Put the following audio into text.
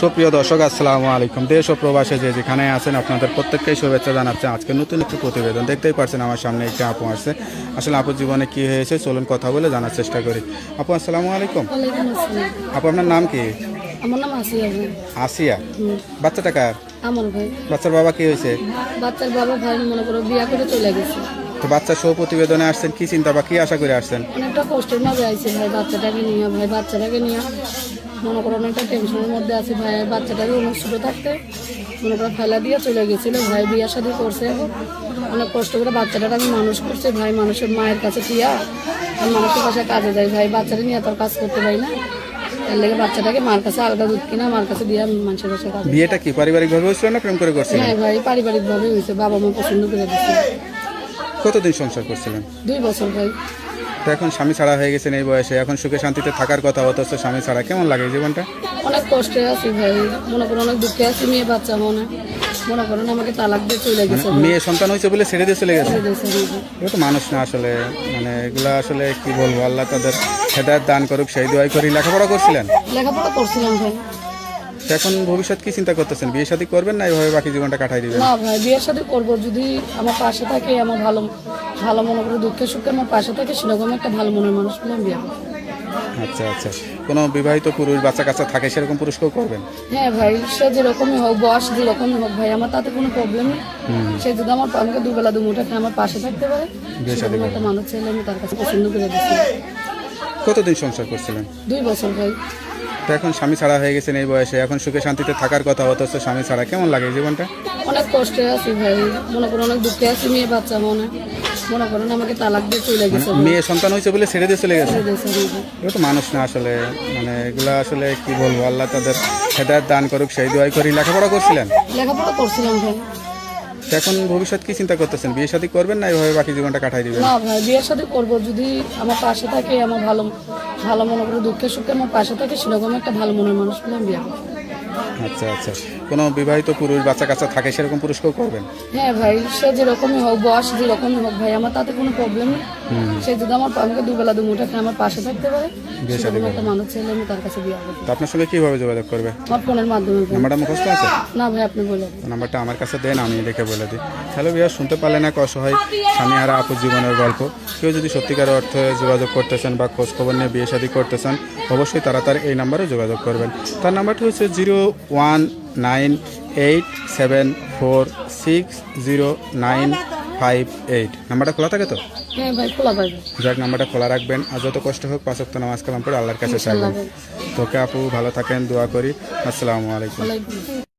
সুপ্রিয় দর্শক আসসালামু আলাইকুম। দেশ ও প্রবাসে যে যেখানে আছেন আপনাদের প্রত্যেককেই শুভেচ্ছা জানাচ্ছে। আজকে নতুন একটি প্রতিবেদন দেখতেই পারছেন আমার সামনে একটি আপু আসছে আসলে আপুর জীবনে কি হয়েছে চলুন কথা বলে জানার চেষ্টা করি। আপু আসসালামু আলাইকুম। আপু আপনার নাম কি? আমার নাম আসিয়া আসিয়া। বাচ্চাটা কার? আমার ভাই। বাচ্চার বাবা কি হয়েছে? বাচ্চার বাবা ভাই মনে করো বিয়া করে চলে গেছে। তো বাচ্চা সহ প্রতিবেদনে আসছেন কি চিন্তা বা কি আশা করে আসছেন? অনেকটা কষ্টের মাঝে আইছে ভাই বাচ্চাটাকে নিয়ে ভাই বাচ্চাটাকে নিয়ে। মনে করো অনেকটা টেনশনের মধ্যে আছে ভাই বাচ্চাটাকে ছোটো থাকতে। মনে করো ফেলা দিয়ে চলে গেছিল ভাই বিয়া সাথে করছে অনেক কষ্ট করে বাচ্চাটাকে আমি মানুষ করছে ভাই মানুষের মায়ের কাছে টিয়া। আর মানুষের কাছে কাজে যায় ভাই বাচ্চাটা নিয়ে তার কাজ করতে পারি না। তার লেগে বাচ্চাটাকে মার কাছে আলাদা দুধ কিনা মার কাছে দিয়ে মানুষের কাছে কাজ বিয়েটা কি পারিবারিকভাবে হয়েছিল না প্রেম করে করছিলেন হ্যাঁ ভাই পারিবারিক ভাবে হয়েছে বাবা মা পছন্দ করে দিচ্ছে কতদিন সংসার করছিলেন? দুই বছর ভাই। তো এখন স্বামী ছাড়া হয়ে গেছেন এই বয়সে এখন সুখে শান্তিতে থাকার কথা অথচ স্বামী ছাড়া কেমন লাগে জীবনটা? অনেক কষ্টে আছি ভাই মনে করেন অনেক দুঃখে আছি মেয়ে বাচ্চা মনে। মনে করেন আমাকে তালাক দিয়ে চলে গেছে ভাই। মেয়ে সন্তান হয়েছে বলে ছেড়ে দিয়ে চলে গেছে? আমাকে। এগুলো তো মানুষ না আসলে মানে এগুলো আসলে কি বলব আল্লাহ তাদের হেদায়ত দান করুক সেই দোয়াই করি লেখাপড়া করছিলেন? লেখাপড়া করছিলাম ভাই। এখন ভবিষ্যৎ কি চিন্তা করতেছেন? বিয়ে শাদী করবেন না এইভাবে বাকি জীবনটা কাটাই দিবেন? না ভাই বিয়ের সাথে করব। যদি আমার পাশে থাকে আমার ভালো ভালো মনে করে দুঃখে সুখে আমার পাশে থাকে সেরকম একটা ভালো মনের মানুষ পেলে আমি বিয়ে। আচ্ছা আচ্ছা। কোনো বিবাহিত পুরুষ বাচ্চা কাচ্চা থাকে সেরকম পুরুষকেও করবেন? হ্যাঁ ভাই সে যেরকমই হোক বয়স যেরকমই হোক ভাই আমার তাতে কোনো প্রবলেম নেই। সে যদি আমার আমাকে দুবেলা দুমুঠা খেয়ে আমার পাশে থাকতে পারে বিয়ে শাদী সেরকম একটা মানুষ ছেলে আমি তার কাছে পছন্দ করে দিচ্ছি। কতদিন সংসার করছিলেন? দুই বছর ভাই। তো এখন স্বামী ছাড়া হয়ে গেছেন এই বয়সে। এখন সুখে শান্তিতে থাকার কথা অথচ স্বামী ছাড়া কেমন লাগে জীবনটা? অনেক কষ্টে আছি ভাই। মনে করেন অনেক দুঃখে আছি মেয়ে বাচ্চা মনে। মনে করেন আমাকে তালাক দিয়ে চলে গেছে। মেয়ে সন্তান হয়েছে বলে ছেড়ে দিয়ে চলে গেছে? এগুলো তো মানুষ না আসলে। মানে এগুলো আসলে কি বলব আল্লাহ তাদের হেদায়ত দান করুক সেই দোয়াই করি লেখাপড়া করছিলেন? লেখাপড়া করছিলাম ভাই। এখন ভবিষ্যৎ কি চিন্তা করতেছেন বিয়ে শাদী করবেন না এইভাবে বাকি জীবনটা কাটাই দিবেন না ভাই, বিয়ে সাথে করব যদি আমার পাশে থাকে, আমার ভালো ভালো মনে করে দুঃখে সুখে আমার পাশে থাকে, সেরকম একটা ভালো মনের মানুষ পেলে আমি বিয়ে করব। আচ্ছা আচ্ছা। কোনো বিবাহিত পুরুষ বাচ্চা কাচ্চা থাকে সেরকম পুরুষকেও করবেন? হ্যাঁ ভাই সে যেরকমই হোক বয়স যেরকমই হোক ভাই আমার তাতে কোনো প্রবলেম নেই। সে যদি আমার আমাকে দুবেলা দুমুঠা খেয়ে আমার পাশে থাকতে পারে। সেরকম একটা মানুষ ছেলে আমি তার কাছে বিয়ে করব। তো আপনার সঙ্গে কীভাবে যোগাযোগ করবে? আমার ফোনের মাধ্যমে নাম্বারটা মুখস্থ আছে? না ভাই আপনি বলে। নাম্বারটা আমার কাছে দেন আমি দেখে বলে দিই। হ্যালো বিয়া শুনতে পারলেন এক অসহায় স্বামী হারা আপুর জীবনের গল্প। কেউ যদি সত্যিকার অর্থে যোগাযোগ করতেছেন বা খোঁজ খবর নিয়ে বিয়ে শাদী করতেছেন অবশ্যই তারা তার এই নাম্বারে যোগাযোগ করবেন। তার নাম্বারটি হচ্ছে zero one nine eight seven four six zero nine five eight নাম্বারটা খোলা থাকে তো? হ্যাঁ যাক নাম্বারটা খোলা রাখবেন। আর যত কষ্ট হোক পাঁচ সপ্তাহ নামাজ কালাম পরে আল্লাহর কাছে চাইবেন তোকে আপু ভালো থাকেন দোয়া করি। আসসালামু আলাইকুম। ওয়ালাইকুম